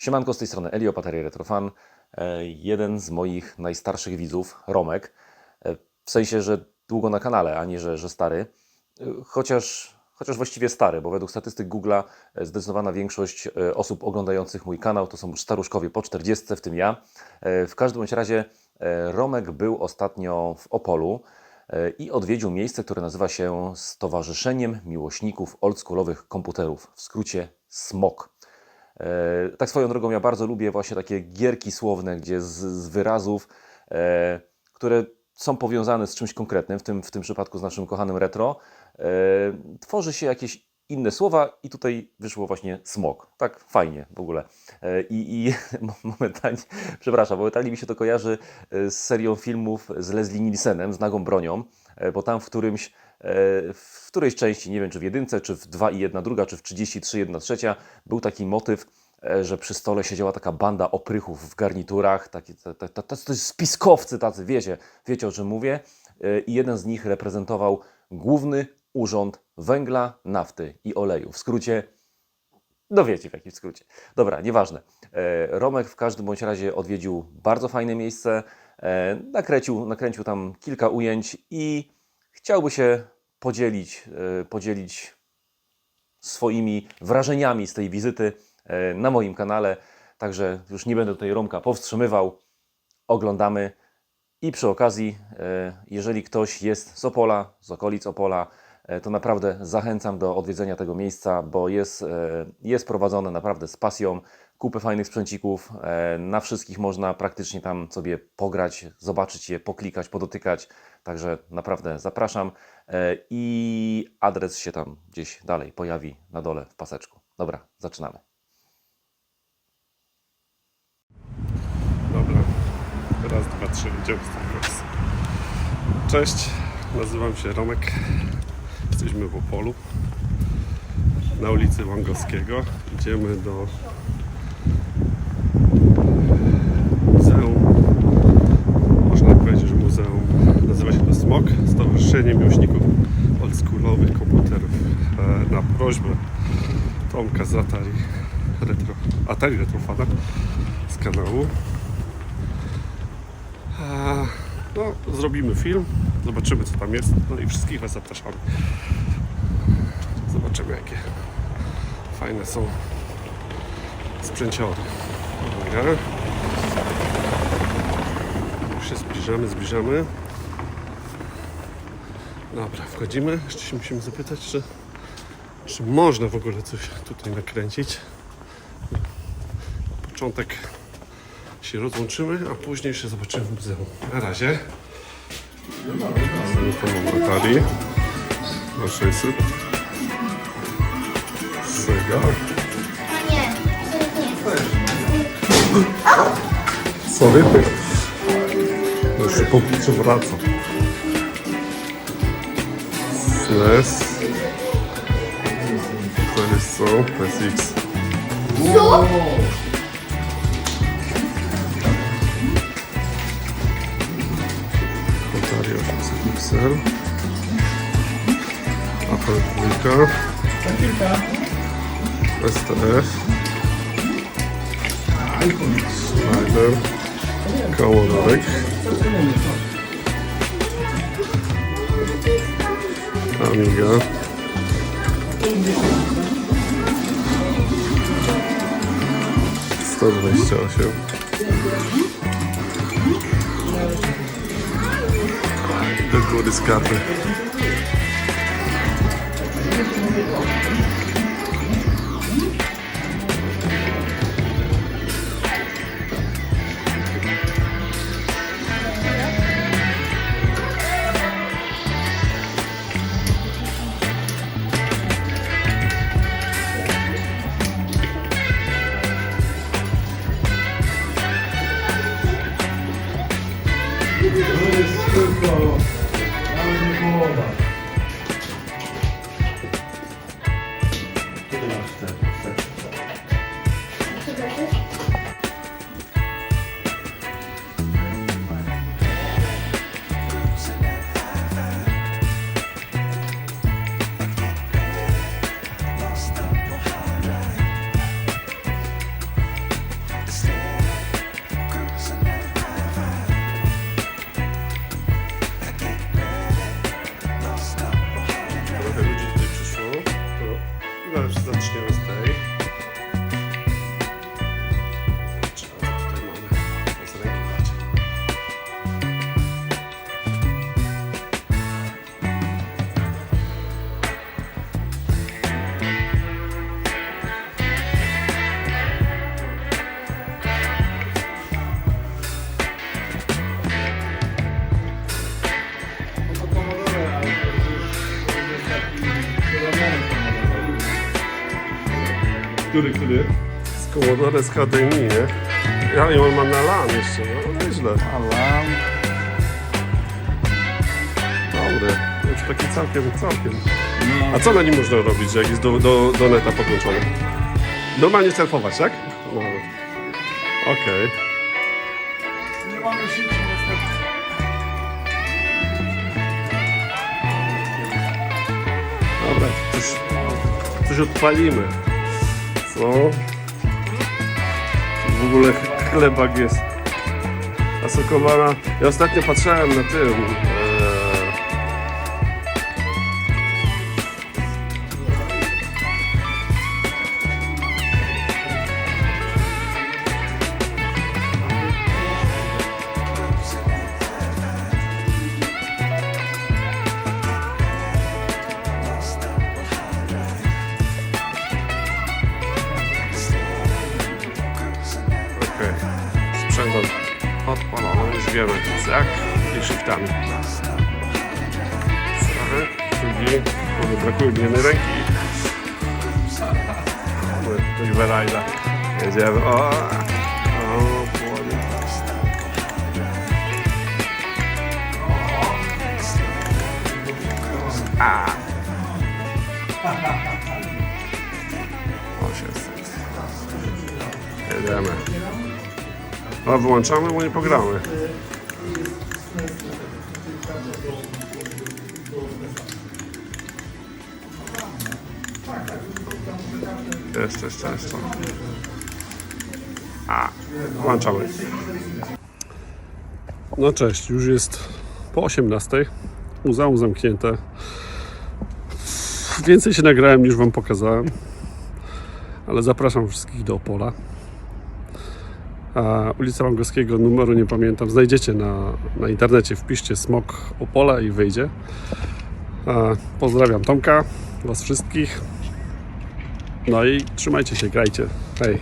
Siemanko, z tej strony Elio Pateria Retrofan. E, Jeden z moich najstarszych widzów, Romek. E, W sensie, że długo na kanale, a nie, że, że stary. E, Chociaż, chociaż właściwie stary, bo według statystyk Google'a zdecydowana większość osób oglądających mój kanał to są staruszkowie po 40, w tym ja. W każdym bądź razie Romek był ostatnio w Opolu i odwiedził miejsce, które nazywa się Stowarzyszeniem Miłośników Oldschoolowych Komputerów, w skrócie SMOK. E, Tak swoją drogą, ja bardzo lubię właśnie takie gierki słowne, gdzie z, z wyrazów, e, które są powiązane z czymś konkretnym, w tym, w tym przypadku z naszym kochanym retro, e, tworzy się jakieś inne słowa i tutaj wyszło właśnie smok. Tak fajnie w ogóle. I, i momentalnie, przepraszam, momentalnie mi się to kojarzy z serią filmów z Leslie Nielsenem, z Nagą Bronią, bo tam w którymś e, w którejś części, nie wiem czy w jedynce, czy w 2 i 1 druga, czy w 33 1 trzecia, był taki motyw, e, że przy stole siedziała taka banda oprychów w garniturach, taki, ta, ta, ta, tacy spiskowcy tacy, wiecie, wiecie o czym mówię. E, I jeden z nich reprezentował Główny Urząd Węgla, Nafty i Oleju. W skrócie, no wiecie w jakim skrócie. Dobra, nieważne. E, Romek w każdym bądź razie odwiedził bardzo fajne miejsce, e, nakręcił, nakręcił tam kilka ujęć i chciałby się podzielić, e, podzielić swoimi wrażeniami z tej wizyty e, na moim kanale. Także już nie będę tutaj Romka powstrzymywał. Oglądamy. I przy okazji, e, jeżeli ktoś jest z Opola, z okolic Opola, e, to naprawdę zachęcam do odwiedzenia tego miejsca, bo jest, e, jest prowadzone naprawdę z pasją. Kupę fajnych sprzęcików, e, na wszystkich można praktycznie tam sobie pograć, zobaczyć je, poklikać, podotykać. Także naprawdę zapraszam e, i adres się tam gdzieś dalej pojawi na dole w paseczku. Dobra, zaczynamy. Dobra, raz, dwa, trzy, idziemy. Cześć, nazywam się Romek. Jesteśmy w Opolu, na ulicy Łangowskiego. Idziemy do muzeum, można powiedzieć, że muzeum nazywa się to SMOK, Stowarzyszenie Miłośników Oldschoolowych Komputerów. E, Na prośbę Tomka z Atari Retro, Atari Retrofana z kanału a, No, zrobimy film, zobaczymy co tam jest, no i wszystkich Was zapraszamy. Zobaczymy jakie fajne są sprzęciory. Uwaga. Już się zbliżamy, zbliżamy. Dobra, wchodzimy. Jeszcze się musimy zapytać, czy, czy można w ogóle coś tutaj nakręcić. Na początek się rozłączymy, a później się zobaczymy w muzeum. Na razie. Telefon Natalii. Na 600. Sega. Sorry. Się po- przewraca. SNES. To jest co? PSX. Co? 800 XL. Apple 2. STF. Slider. Kołowek. Amiga. Sto dwadzieścia osiem. Do góry skapy. To jest over. Który, który? Z Commodore z HDMI, nie? Ja i on ma na LAN jeszcze, no nieźle. Alarm. Dobry. Już taki całkiem, całkiem. No. A co na nim można robić, jak jest do, do, do neta podłączony? Normalnie surfować, tak? No. Okej. Nie mamy sieci niestety. Dobra, coś, coś odpalimy. Co? W ogóle ch- chlebak jest. A sokowana. Ja ostatnio patrzyłem na tym. Wiemy. Jak i shiftami. Strony, drugi. Może brakuje mi jednej ręki. Mamy Coś Verajda. Jedziemy. O. A. 800. Jedziemy. A wyłączamy, bo nie pogramy. Jeszcze, jeszcze, jeszcze. A, włączamy. No cześć, już jest po 18. Muzeum zamknięte. Więcej się nagrałem niż Wam pokazałem. Ale zapraszam wszystkich do Opola. A ulica Łągowskiego, numeru nie pamiętam, znajdziecie na, na internecie, wpiszcie Smok Opola i wyjdzie. A, pozdrawiam Tomka, Was wszystkich. No i trzymajcie się, grajcie. Hej.